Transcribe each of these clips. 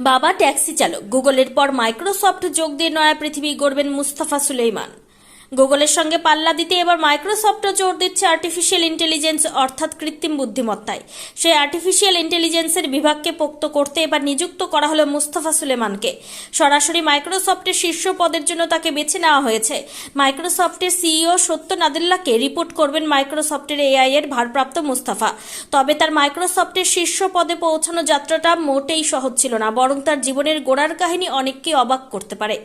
বাবা ট্যাক্সি চালক। গুগলের পর মাইক্রোসফট যোগ দিয়ে নয়া পৃথিবী গড়বেন মুস্তাফা সুলেইমান। গুগলের সঙ্গে পাল্লা দিতে এবার মাইক্রোসফটও জোর দিচ্ছে আর্টিফিশিয়াল ইন্টেলিজেন্স অর্থাৎ কৃত্রিম বুদ্ধিমত্তায়। সেই আর্টিফিশিয়াল ইন্টেলিজেন্সের বিভাগকে পোক্ত করতে এবার নিযুক্ত করা হলো মুস্তাফা সুলেমানকে। সরাসরি মাইক্রোসফটের শীর্ষ পদের জন্য তাকে বেছে নেওয়া হয়েছে। মাইক্রোসফটের সিইও সত্য নাদিল্লাকে রিপোর্ট করবেন মাইক্রোসফটের এআই এর ভারপ্রাপ্ত মুস্তাফা। তবে তার মাইক্রোসফটের শীর্ষ পদে পৌঁছানো যাত্রাটা মোটেই সহজ ছিল না, বরং তার জীবনের গোড়ার কাহিনী অনেককে অবাক করতে পারে।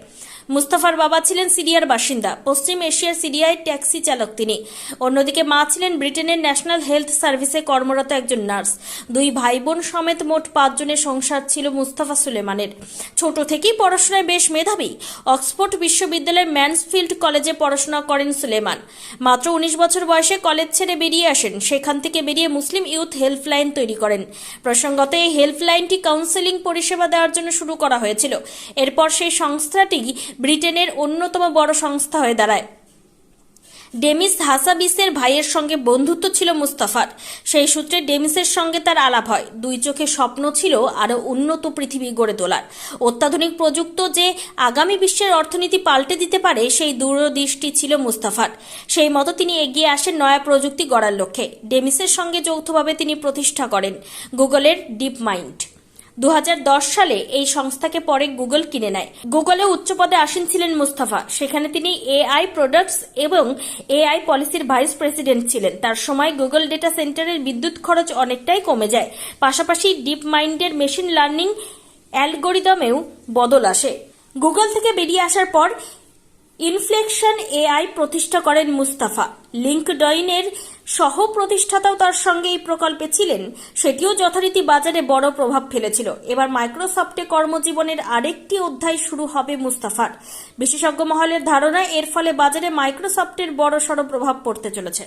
মুস্তাফার বাবা ছিলেন সিরিয়ার বাসিন্দা। পশ্চিম এশিয়ার সিরিয়ায় ট্যাক্সি চালক তিনি। অন্যদিকে মা ছিলেন ব্রিটেনের ন্যাশনাল হেলথ সার্ভিসে কর্মরত একজন নার্স। দুই ভাই বোন সমেত মোট পাঁচজনের সংসার ছিল মুস্তাফা সুলেমানের। ছোট থেকেই পড়াশোনায় বেশ মেধাবী, অক্সফোর্ড বিশ্ববিদ্যালয়ের ম্যানসফিল্ড কলেজে পড়াশোনা করেন সুলেমান। মাত্র উনিশ বছর বয়সে কলেজ ছেড়ে বেরিয়ে আসেন। সেখান থেকে বেরিয়ে মুসলিম ইউথ হেল্পলাইন তৈরি করেন। প্রসঙ্গত, এই হেল্পলাইনটি কাউন্সেলিং পরিষেবা দেওয়ার জন্য শুরু করা হয়েছিল। এরপর সেই সংস্থাটি ব্রিটেনের অন্যতম বড় সংস্থা হয়ে দাঁড়ায়। ডেমিস হাসাবিসের ভাইয়ের সঙ্গে বন্ধুত্ব ছিল মুস্তাফার। সেই সূত্রে ডেমিসের সঙ্গে তার আলাপ হয়। দুই চোখে স্বপ্ন ছিল আরও উন্নত পৃথিবী গড়ে তোলার। অত্যাধুনিক প্রযুক্ত যে আগামী বিশ্বের অর্থনীতি পাল্টে দিতে পারে, সেই দূরদৃষ্টি ছিল মুস্তাফার। সেই মতো তিনি এগিয়ে আসেন নয়া প্রযুক্তি গড়ার লক্ষ্যে। ডেমিসের সঙ্গে যৌথভাবে তিনি প্রতিষ্ঠা করেন। গুগলের ডিপ মাইন্ড। দু হাজার দশ সালে এই সংস্থাকে পরে গুগল কিনে নেয়। গুগলে উচ্চ পদে আসীন ছিলেন মুস্তাফা। সেখানে তিনি এআই প্রোডাক্টস এবং এআই পলিসির ভাইস প্রেসিডেন্ট ছিলেন। তার সময় গুগল ডেটা সেন্টারের বিদ্যুৎ খরচ অনেকটাই কমে যায়। পাশাপাশি ডিপ মাইন্ডের মেশিন লার্নিং অ্যালগোরিদমেও বদল আসে। গুগল থেকে বেরিয়ে আসার পর ইনফ্লেকশন এআই প্রতিষ্ঠা করেন মুস্তাফা। লিঙ্কডইনের সহ প্রতিষ্ঠাতাও তার সঙ্গে এই প্রকল্পে ছিলেন। সেটিও যথারীতি বাজারে বড় প্রভাব ফেলেছিল। এবার মাইক্রোসফটে কর্মজীবনের আরেকটি অধ্যায় শুরু হবে মুস্তাফার। বিশেষজ্ঞ মহলের ধারণা এর ফলে বাজারে মাইক্রোসফটের বড় সড় প্রভাব পড়তে চলেছে।